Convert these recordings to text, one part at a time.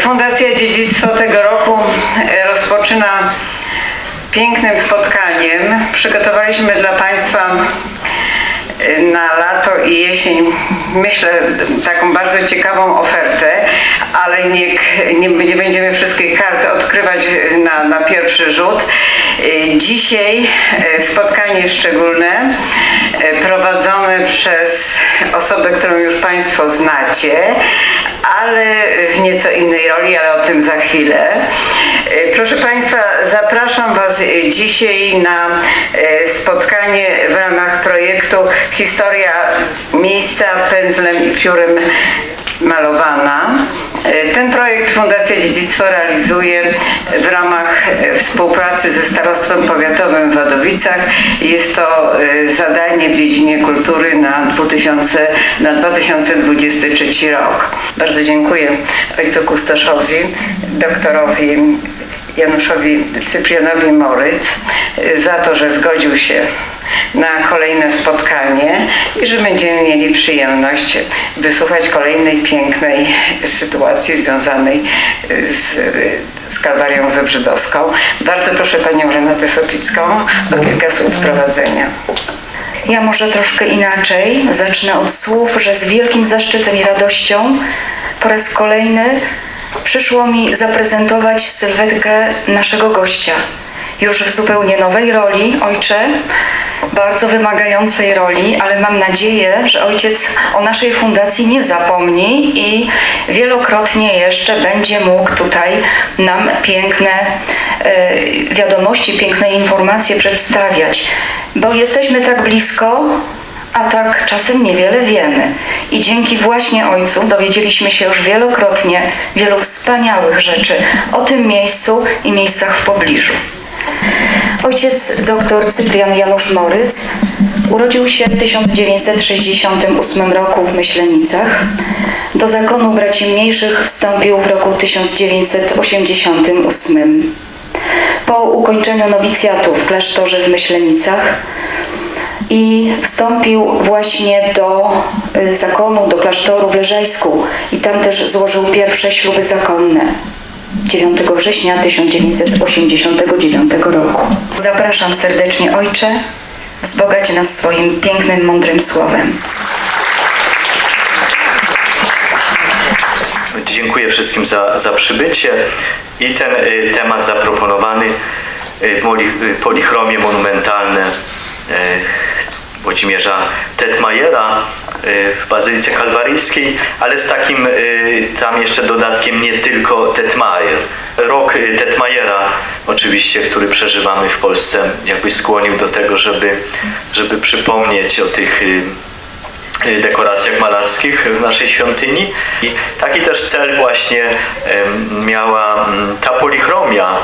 Fundacja Dziedzictwo tego roku e, rozpoczyna pięknym spotkaniem. Przygotowaliśmy dla Państwa e, na lato i jesień, myślę, taką bardzo ciekawą ofertę, ale nie, nie, nie będziemy wszystkich kart odkrywać na, na pierwszy rzut. E, Dzisiaj spotkanie szczególne prowadzone przez osobę, którą już Państwo znacie, ale w nieco innej roli, ale o tym za chwilę. Proszę Państwa, zapraszam E, dzisiaj na e, spotkanie w ramach projektu Historia miejsca pędzlem i piórem malowana. E, Ten projekt Fundacja Dziedzictwo realizuje w ramach współpracy ze Starostwem Powiatowym w Wadowicach. Jest to zadanie w dziedzinie kultury na, 2000, na 2023 rok. Bardzo dziękuję ojcu Kustoszowi, doktorowi Januszowi Cyprianowi Moryc e, za to, że zgodził się na kolejne spotkanie i że będziemy mieli przyjemność wysłuchać kolejnej pięknej sytuacji związanej z, z Kalwarią Zebrzydowską. Bardzo proszę Panią Renatę Sopicką o kilka słów wprowadzenia. Ja może troszkę inaczej. Zacznę od słów, że z wielkim zaszczytem i radością po raz kolejny przyszło mi zaprezentować sylwetkę naszego gościa. Już w zupełnie nowej roli, ojcze, bardzo wymagającej roli, ale mam nadzieję, że ojciec o naszej fundacji nie zapomni i wielokrotnie jeszcze będzie mógł tutaj nam piękne e, wiadomości, piękne informacje przedstawiać, bo jesteśmy tak blisko, a tak czasem niewiele wiemy. I dzięki właśnie Ojcu dowiedzieliśmy się już wielokrotnie wielu wspaniałych rzeczy o tym miejscu i miejscach w pobliżu. Ojciec dr Cyprian Janusz Moryc urodził się w 1968 roku w Myślenicach. Do zakonu braci mniejszych wstąpił w roku 1988. Po ukończeniu nowicjatu w klasztorze w Myślenicach i wstąpił właśnie do y, zakonu, do klasztoru w Leżajsku i tam też złożył pierwsze śluby zakonne 9 września 1989 roku. Zapraszam serdecznie Ojcze, wzbogać nas swoim pięknym, mądrym słowem. Dziękuję wszystkim za, za przybycie i ten y, temat zaproponowany y, y, polichromie monumentalne y, Włodzimierza Tetmajera y, w Bazylice Kalwaryjskiej, ale z takim y, tam jeszcze dodatkiem nie tylko Tetmajer. Rok y, Tetmajera oczywiście, który przeżywamy w Polsce, jakby skłonił do tego, żeby, żeby przypomnieć o tych dekoracjach malarskich w naszej świątyni. I taki też cel właśnie miała mm, ta polichromia,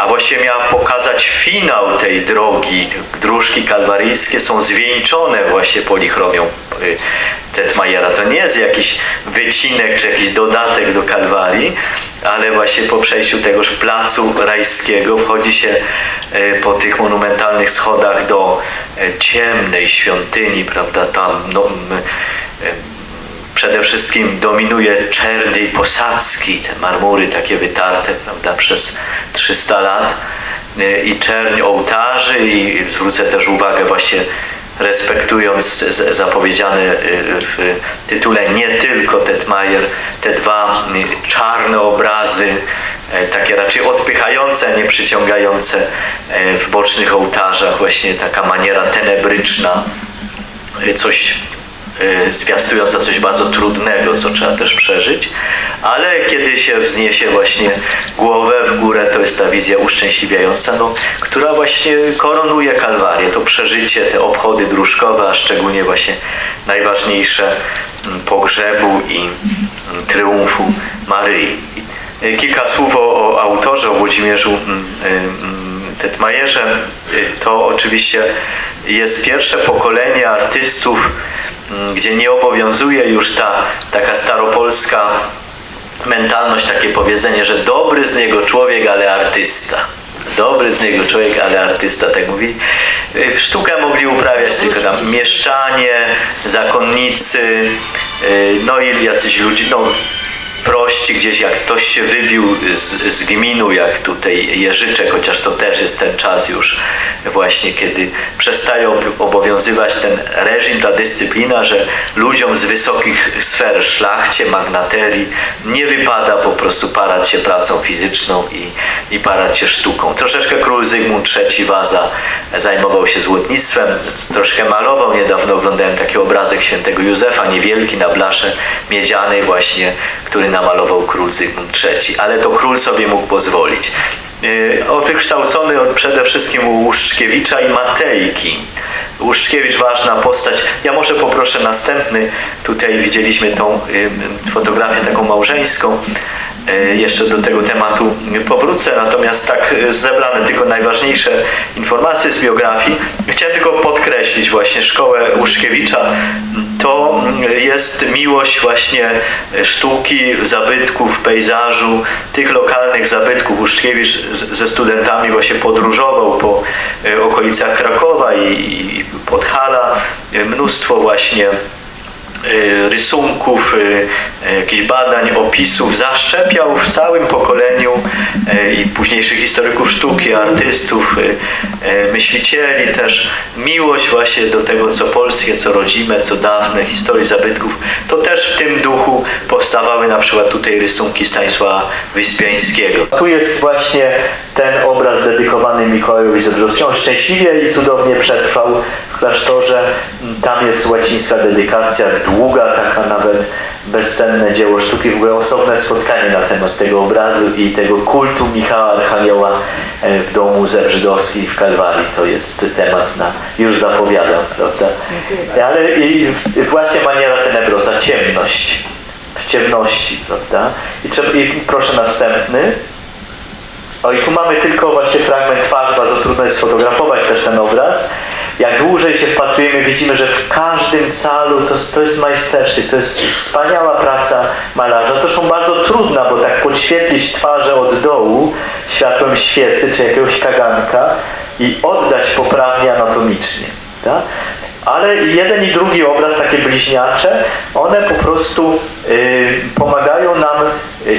a właściwie miała pokazać finał tej drogi. Dróżki kalwaryjskie są zwieńczone właśnie polichromią y, Tetmajera. To nie jest jakiś wycinek czy jakiś dodatek do Kalwarii, ale właśnie po przejściu tegoż placu rajskiego wchodzi się y, po tych monumentalnych schodach do ciemnej świątyni, prawda, tam no, przede wszystkim dominuje czernej posadzki, te marmury takie wytarte prawda, przez 300 lat. Y, i czerń ołtarzy i zwrócę też uwagę właśnie respektując zapowiedziane y, w tytule nie tylko Tetmajer, te dwa y, czarne obrazy, takie raczej odpychające, nie przyciągające w bocznych ołtarzach, właśnie taka maniera tenebryczna, coś zwiastująca coś bardzo trudnego, co trzeba też przeżyć, ale kiedy się wzniesie właśnie głowę w górę, to jest ta wizja uszczęśliwiająca, no, która właśnie koronuje Kalwarię, to przeżycie, te obchody dróżkowe, a szczególnie właśnie najważniejsze mm, pogrzebu i mm, triumfu Maryi. Y, Kilka słów o, o autorze, o Włodzimierzu mm, y, Tetmajerze, y, to oczywiście jest pierwsze pokolenie artystów, gdzie nie obowiązuje już ta taka staropolska mentalność, takie powiedzenie, że dobry z niego człowiek, ale artysta. Dobry z niego człowiek, ale artysta, tak mówi. Y, Sztukę mogli uprawiać tylko tam mieszczanie, zakonnicy, y, no i jacyś ludzie, no prości gdzieś, jak ktoś się wybił z, z gminu, jak tutaj Jeżyczek, chociaż to też jest ten czas już właśnie, kiedy przestaje ob- obowiązywać ten reżim, ta dyscyplina, że ludziom z wysokich sfer, szlachcie, magnaterii nie wypada po prostu parać się pracą fizyczną i, i parać się sztuką. Troszeczkę król Zygmunt III Waza zajmował się złotnictwem, troszkę malował. Niedawno oglądałem taki obrazek świętego Józefa, niewielki na blasze miedzianej właśnie, który namalował król Zygmunt III, ale to król sobie mógł pozwolić. O, Wykształcony przede wszystkim u Łuszczkiewicza i Matejki. Łuszczkiewicz ważna postać. Ja może poproszę następny. Tutaj widzieliśmy tą y, fotografię taką małżeńską. Y, Jeszcze do tego tematu powrócę, natomiast tak y, zebrane tylko najważniejsze informacje z biografii. Chciałem tylko podkreślić właśnie szkołę Łuszkiewicza. To y, jest miłość właśnie sztuki, zabytków, pejzażu, tych lokalnych zabytków. Łuszkiewicz ze studentami właśnie podróżował po y, okolicach Krakowa i, Podhala. Mnóstwo właśnie rysunków, y, y, jakichś badań, opisów zaszczepiał w całym pokoleniu i późniejszych historyków sztuki, artystów, myślicieli też miłość właśnie do tego, co polskie, co rodzime, co dawne, historii zabytków. To też w tym duchu powstawały na przykład tutaj rysunki Stanisława Wyspiańskiego. Tu jest właśnie ten obraz dedykowany Mikołajowi Zebrzowskiemu. Szczęśliwie i cudownie przetrwał w klasztorze. Tam jest łacińska dedykacja, długa taka nawet, bezcenne dzieło sztuki, w ogóle osobne spotkanie na temat tego obrazu i tego kultu Michała Archanioła e, w domu Zebrzydowskich w Kalwarii. To jest temat na, już zapowiadam, prawda? Ale i właśnie maniera tenebrosa, ciemność. W ciemności, prawda? I, i proszę następny. O i tu mamy tylko właśnie fragment twarzy, bardzo trudno jest sfotografować też ten obraz. Jak dłużej się wpatrujemy, widzimy, że w każdym calu to, to jest majstersztyk, to jest wspaniała praca malarza. Zresztą bardzo trudna, bo tak podświetlić twarze od dołu światłem świecy czy jakiegoś kaganka i oddać poprawnie anatomicznie. Tak? Ale jeden i drugi obraz, takie bliźniacze, one po prostu y, pomagają nam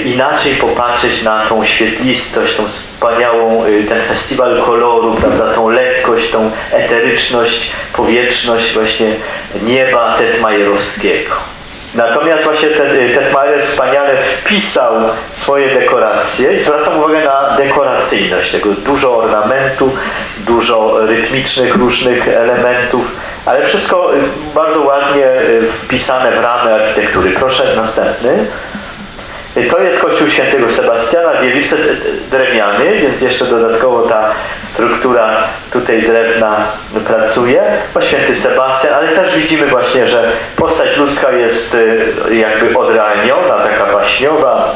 inaczej popatrzeć na tą świetlistość, tą wspaniałą, y, ten festiwal koloru, prawda, tą lekkość, tą eteryczność, powietrzność właśnie nieba Tetmajerowskiego. Natomiast właśnie Ted- Tetmajer wspaniale wpisał swoje dekoracje i zwracam uwagę na dekoracyjność tego. Dużo ornamentu, dużo rytmicznych różnych elementów, ale wszystko y, bardzo ładnie y, wpisane w ramy architektury. Proszę następny. To jest kościół świętego Sebastiana, d- drewniany, więc jeszcze dodatkowo ta struktura tutaj drewna pracuje. No, święty Sebastian, ale też widzimy właśnie, że postać ludzka jest y, jakby odrealniona, taka baśniowa,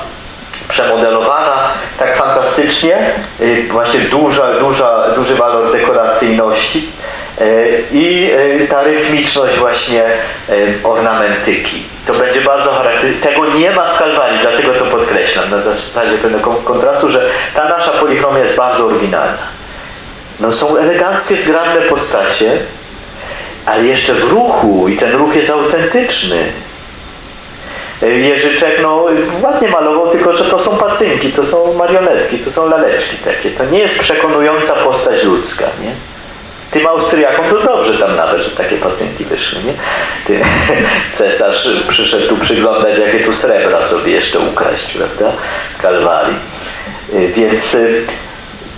przemodelowana tak fantastycznie, y, właśnie duża, duża, duży walor dekoracyjności i y, ta rytmiczność właśnie y, ornamentyki. To będzie bardzo charakterystyczne. Tego nie ma w Kalwarii, dlatego to podkreślam na zasadzie pewnego kon- kontrastu, że ta nasza polichromia jest bardzo oryginalna. No są eleganckie, zgrabne postacie, ale jeszcze w ruchu i ten ruch jest autentyczny. Jeżyczek no, ładnie malował, tylko że to są pacynki, to są marionetki, to są laleczki takie. To nie jest przekonująca postać ludzka, nie? Tym Austriakom to dobrze tam nawet, że takie pacynki wyszły, nie? Ty, cesarz przyszedł tu przyglądać, jakie tu srebra sobie jeszcze ukraść, prawda? Kalwarii. Y, Więc y,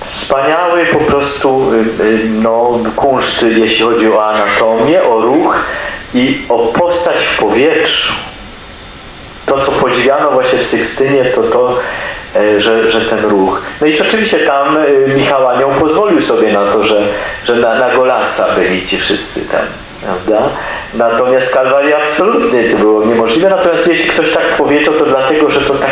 wspaniały po prostu y, no, kunszt, jeśli chodzi o anatomię, o ruch i o postać w powietrzu to, co podziwiano właśnie w Sykstynie, to to, że, że ten ruch. No i rzeczywiście tam e, Michał Anioł pozwolił sobie na to, że, że na, na Golasa byli ci wszyscy tam. Prawda? Natomiast Kalwaria absolutnie to było niemożliwe. Natomiast jeśli ktoś tak powiedział, to dlatego, że to tak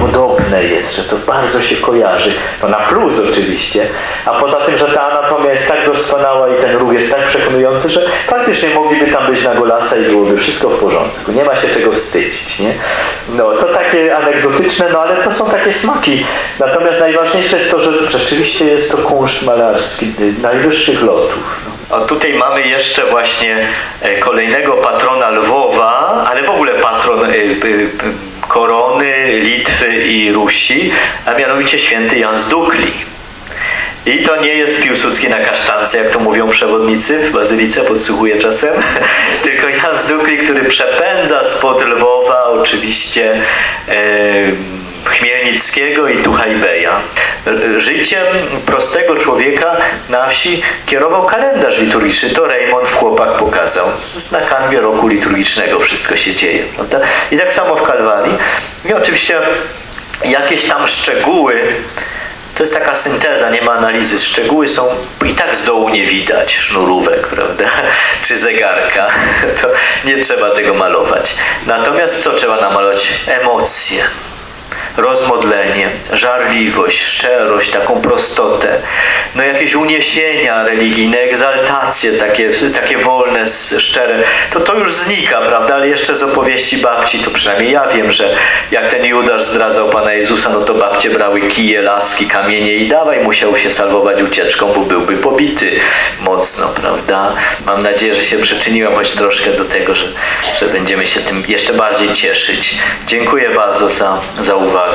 podobne jest, że to bardzo się kojarzy. No na plus oczywiście, a poza tym, że ta anatomia jest tak doskonała i ten ruch jest tak przekonujący, że faktycznie mogliby tam być na golasa i byłoby wszystko w porządku. Nie ma się czego wstydzić, nie? No to takie anegdotyczne, no ale to są takie smaki. Natomiast najważniejsze jest to, że rzeczywiście jest to kunszt malarski najwyższych lotów. A tutaj mamy jeszcze właśnie e, kolejnego patrona Lwowa, ale w ogóle patron e, e, korony, Litwy i Rusi, a mianowicie święty Jan z Dukli. I to nie jest Piłsudski na kasztance, jak to mówią przewodnicy w Bazylice, podsłuchuję czasem, tylko Jan z Dukli, który przepędza spod Lwowa oczywiście e, Chmielnickiego i Tuchajbeja. Życiem prostego człowieka na wsi kierował kalendarz liturgiczny. To Raymond w Chłopach pokazał. Na kanwie roku liturgicznego wszystko się dzieje. Prawda? I tak samo w Kalwarii. I oczywiście jakieś tam szczegóły to jest taka synteza, nie ma analizy. Szczegóły są i tak z dołu nie widać, sznurówek, prawda, czy zegarka. To nie trzeba tego malować. Natomiast co trzeba namalować? Emocje rozmodlenie, żarliwość, szczerość, taką prostotę, no jakieś uniesienia religijne, egzaltacje takie, takie wolne, szczere, to to już znika, prawda, ale jeszcze z opowieści babci, to przynajmniej ja wiem, że jak ten Judasz zdradzał Pana Jezusa, no to babcie brały kije, laski, kamienie i dawaj, musiał się salwować ucieczką, bo byłby pobity mocno, prawda. Mam nadzieję, że się przyczyniłem choć troszkę do tego, że, że będziemy się tym jeszcze bardziej cieszyć. Dziękuję bardzo za, za uwagę.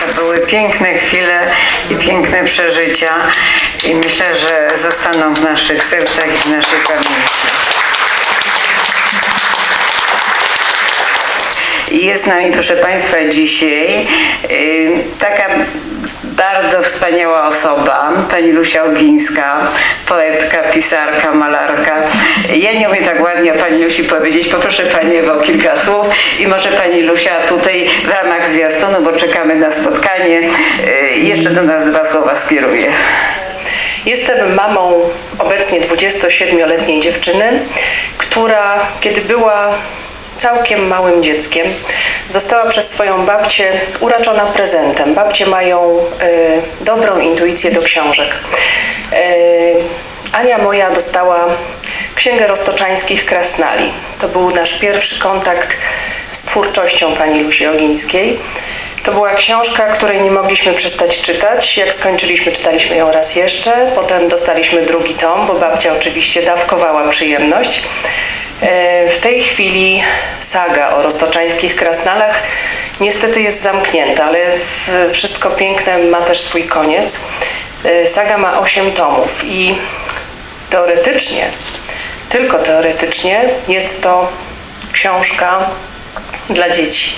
To były piękne chwile i piękne przeżycia i myślę, że zostaną w naszych sercach i w naszej pamięci. Jest z nami, proszę Państwa, dzisiaj y, taka bardzo wspaniała osoba, pani Lusia Ogińska, poetka, pisarka, malarka. Ja nie umiem tak ładnie o pani Lusi powiedzieć, poproszę Pani Ewo kilka słów i może pani Lusia tutaj w ramach zwiastunu, bo czekamy na spotkanie, y, jeszcze do nas dwa słowa skieruje. Jestem mamą obecnie 27-letniej dziewczyny, która kiedy była całkiem małym dzieckiem, została przez swoją babcię uraczona prezentem. Babcie mają y, dobrą intuicję do książek. Y, Ania moja dostała Księgę Roztoczańskich Krasnali. To był nasz pierwszy kontakt z twórczością pani Lusi Ogińskiej. To była książka, której nie mogliśmy przestać czytać. Jak skończyliśmy, czytaliśmy ją raz jeszcze. Potem dostaliśmy drugi tom, bo babcia oczywiście dawkowała przyjemność. E, W tej chwili saga o roztoczańskich krasnalach niestety jest zamknięta, ale wszystko piękne ma też swój koniec. E, Saga ma 8 tomów i teoretycznie, tylko teoretycznie jest to książka dla dzieci,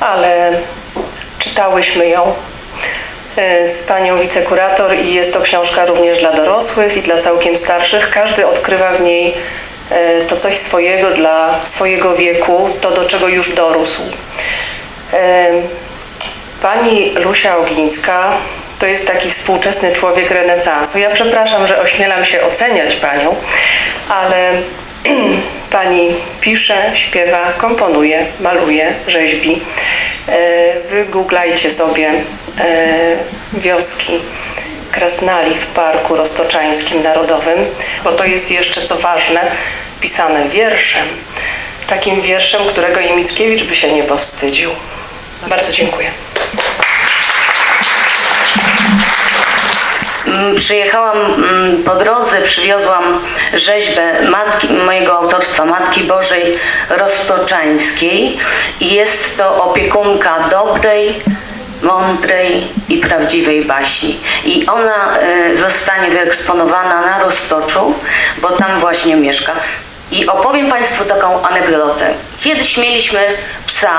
ale czytałyśmy ją e, z panią wicekurator i jest to książka również dla dorosłych i dla całkiem starszych. Każdy odkrywa w niej to coś swojego dla swojego wieku, to do czego już dorósł. E, Pani Lusia Ogińska to jest taki współczesny człowiek renesansu. Ja przepraszam, że ośmielam się oceniać panią, ale pani pisze, śpiewa, komponuje, maluje, rzeźbi. E, Wygooglajcie sobie e, wioski Krasnali w Parku Roztoczańskim Narodowym, bo to jest jeszcze, co ważne, pisane wierszem. Takim wierszem, którego i Mickiewicz by się nie powstydził. Bardzo dziękuję. Mm, Przyjechałam mm, po drodze, przywiozłam rzeźbę matki, mojego autorstwa Matki Bożej Roztoczańskiej i jest to opiekunka dobrej, mądrej i prawdziwej baśni. I ona y, zostanie wyeksponowana na Roztoczu, bo tam właśnie mieszka. I opowiem Państwu taką anegdotę. Kiedyś mieliśmy psa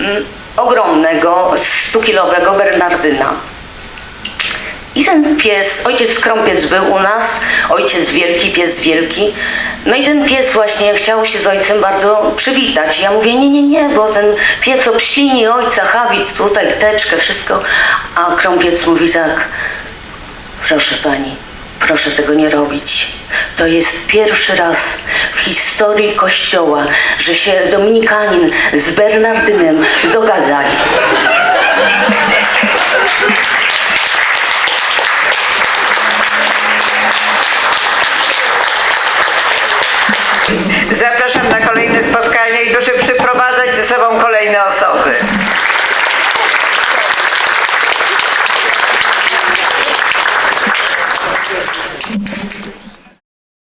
mm, ogromnego, 100-kilowego Bernardyna. I ten pies, ojciec Krąpiec był u nas, ojciec wielki, pies wielki. No i ten pies właśnie chciał się z ojcem bardzo przywitać. Ja mówię, nie, nie, nie, bo ten pies obślini ojca, habit, tutaj teczkę, wszystko. A Krąpiec mówi tak, proszę pani, proszę tego nie robić. To jest pierwszy raz w historii Kościoła, że się Dominikanin z Bernardynem dogadali.